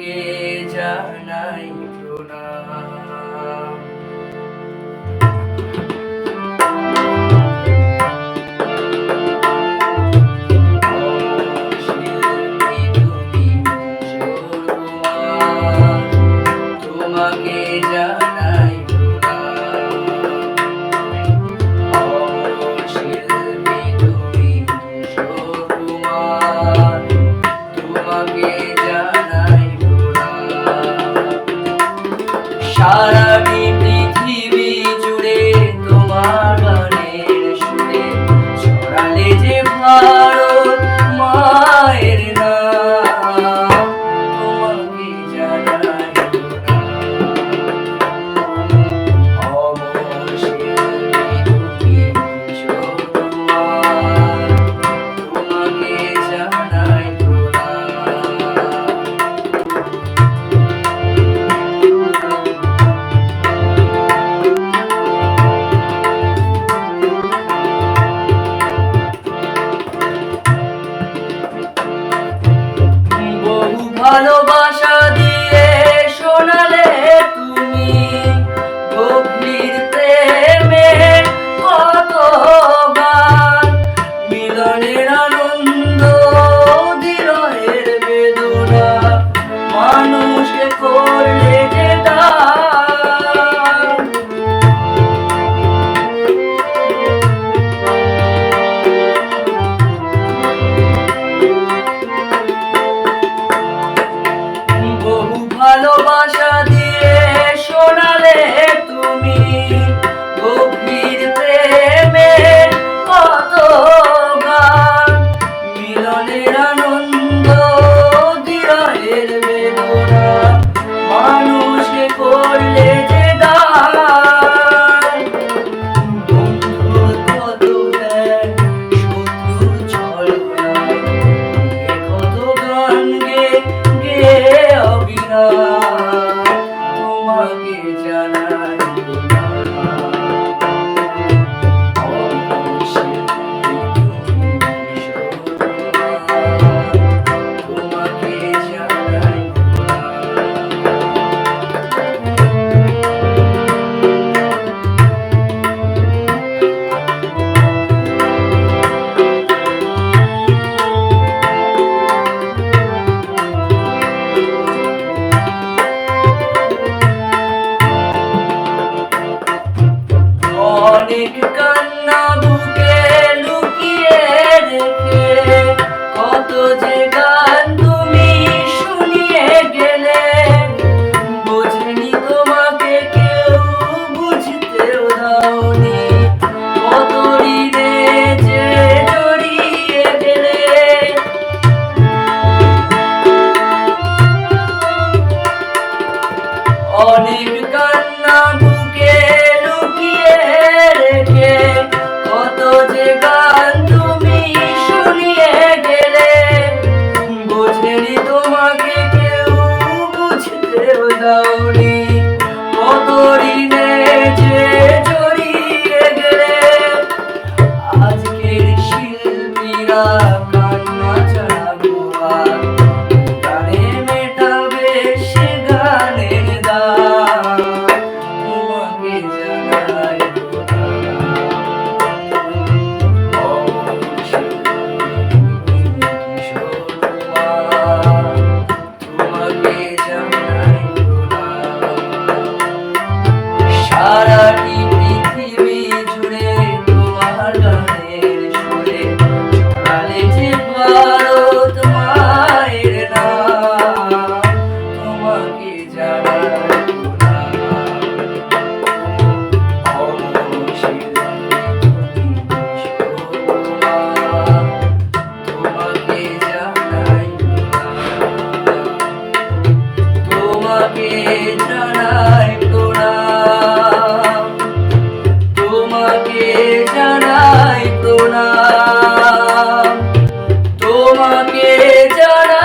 তোমাকে জানাই Charagi. ভালোবাসা দিয়ে শোনালে তুমি গভীর প্রেমে কত গান মিলনের আনন্দ দিলয়ের বেদনা মানুষে করলে Thank you. don't ছাড়াই তোরা তোমাকে জানাই প্রণাম। তোমাকে জানাই